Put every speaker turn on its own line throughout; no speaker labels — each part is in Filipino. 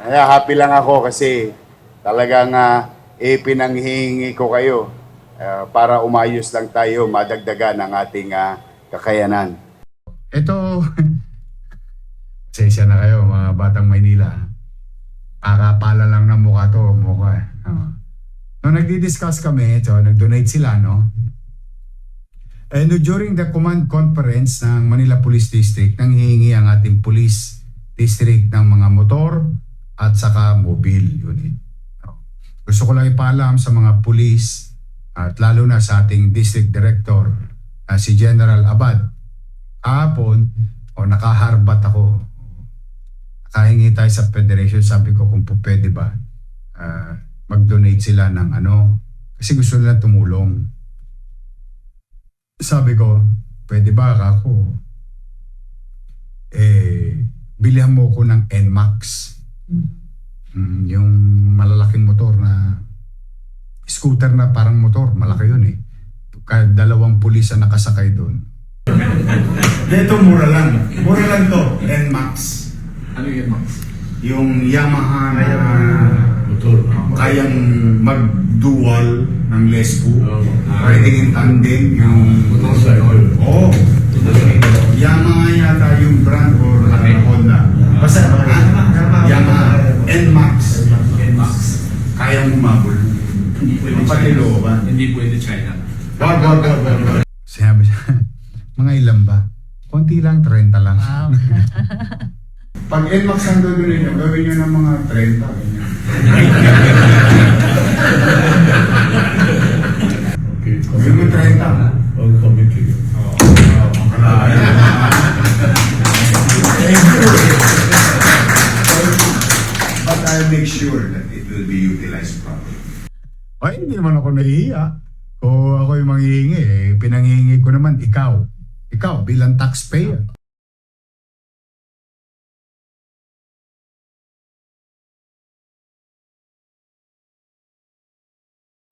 Kaya happy lang ako kasi talagang uh, ipinanghihingi ko kayo ah, para umayos lang tayo, madagdagan ang ating ah, kakayanan.
Ito, pasensya na kayo mga batang Maynila. Pakapala lang ng mukha to, mukha. eh. Oo. Nung nagdi-discuss kami, ito, nag-donate sila, no? And during the command conference ng Manila Police District, nang hihingi ang ating police district ng mga motor at saka mobile unit. Gusto ko lang ipaalam sa mga police at lalo na sa ating district director, na si General Abad, kahapon, o nakaharbat ako. Nakahingi tayo sa federation, sabi ko kung pwede ba ah, mag-donate sila ng ano, kasi gusto nila tumulong. Sabi ko, pwede ba ako? Eh, bilihan mo ko ng NMAX. Mm, yung malalaking motor na scooter na parang motor, malaki yun eh. Kahit dalawang pulis ang nakasakay doon. Ito mura lang. Mura lang to. NMAX.
Ano yun, Max?
Yung Yamaha na
Motor.
kayang mag-dual ng Lesco.
Oo.
Riding in tandem yung...
Motorcycle.
Oo. Oh, Yamaha yata yung brand or uh, Patilooban.
Hindi pwede China.
Wag, wag, wag, wag, wag. Sabi siya, mga ilan ba? Konti lang, 30 lang.
Wow.
Pag NMAX ang gagawin nyo, gawin nyo ng mga 30. ganyan.
Okay.
Gawin mo 30. Ay, hindi naman ako nahihiya. Kung ako yung manghihingi, eh, pinanghihingi ko naman ikaw. Ikaw bilang taxpayer.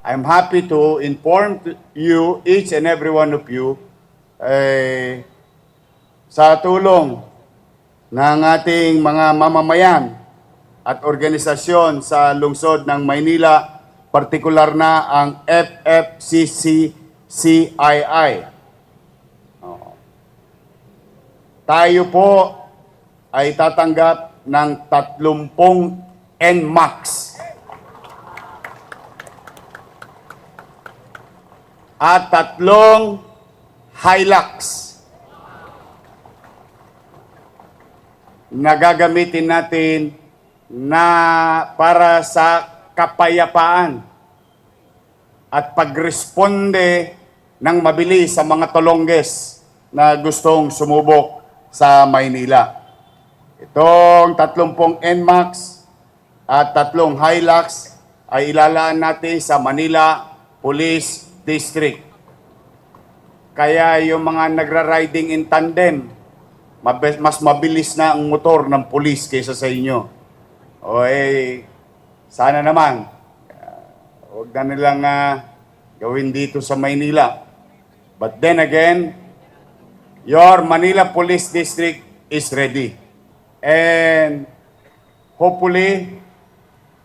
I'm happy to inform you, each and every one of you, eh, sa tulong ng ating mga mamamayan at organisasyon sa lungsod ng Maynila, partikular na ang FFCCCII. Oo. Tayo po ay tatanggap ng 30 NMAX. at tatlong Hilux na gagamitin natin na para sa kapayapaan at pagresponde ng mabilis sa mga tolongges na gustong sumubok sa Maynila. Itong tatlong pong NMAX at tatlong Hilux ay ilalaan natin sa Manila Police District. Kaya yung mga nagra-riding in tandem, mas mabilis na ang motor ng pulis kaysa sa inyo. O eh, sana naman, ah, huwag na nilang ah, gawin dito sa Maynila. But then again, your Manila Police District is ready. And hopefully,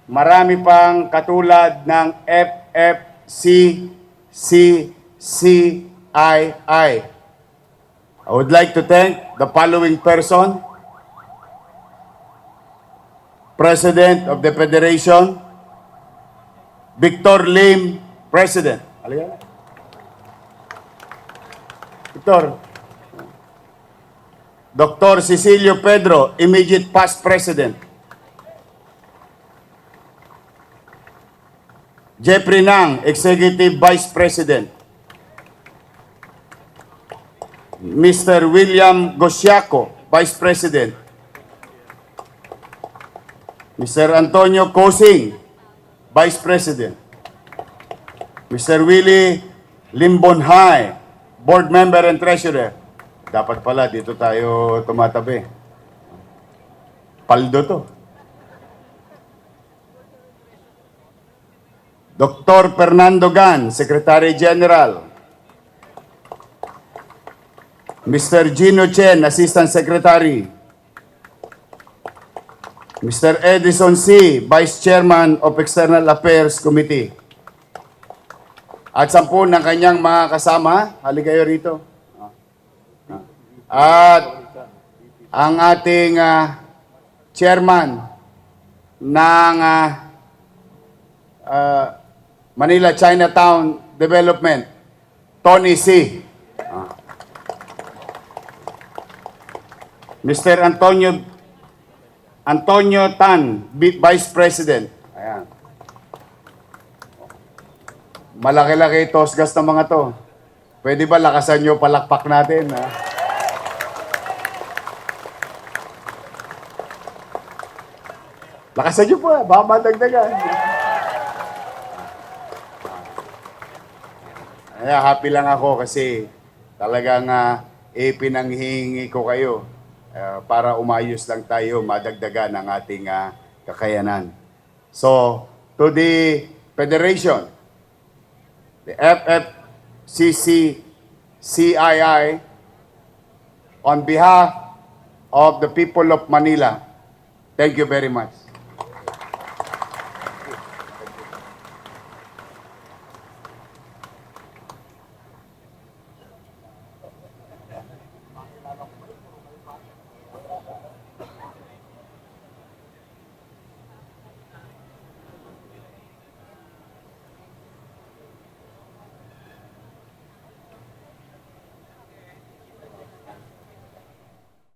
marami pang katulad ng FFCCCII. I would like to thank the following person. President of the Federation, Victor Lim, President. Halika. Victor. Dr. Cecilio Pedro, immediate past President. Jeffrey Nang, Executive Vice President. Mr. William Gosiaco, Vice President. Mr. Antonio Cosing, Vice President. Mr. Willie Limbonhay, Board Member and Treasurer. Dapat pala, dito tayo tumatabi. Paldo to. Dr. Fernando Gan, Secretary General. Mr. Gino Chen, Assistant Secretary. Mr. Edison C., Vice Chairman of External Affairs Committee. At sampu ng kanyang mga kasama, hali kayo rito. At ang ating ah, chairman ng ah, ah, Manila Chinatown Development, Tony C. Ah. Mr. Antonio Antonio Tan, Vi- Vice President. Ayan. Malaki-laki tosgas ng mga to. Pwede ba lakasan nyo palakpak natin? Ha? Lakasan nyo po, baka madagdagan. Kaya happy lang ako kasi talagang uh, ipinanghihingi ko kayo ah, para umayos lang tayo, madagdagan ang ating ah, kakayanan. So, to the Federation, the FFCC CII, on behalf of the people of Manila, thank you very much.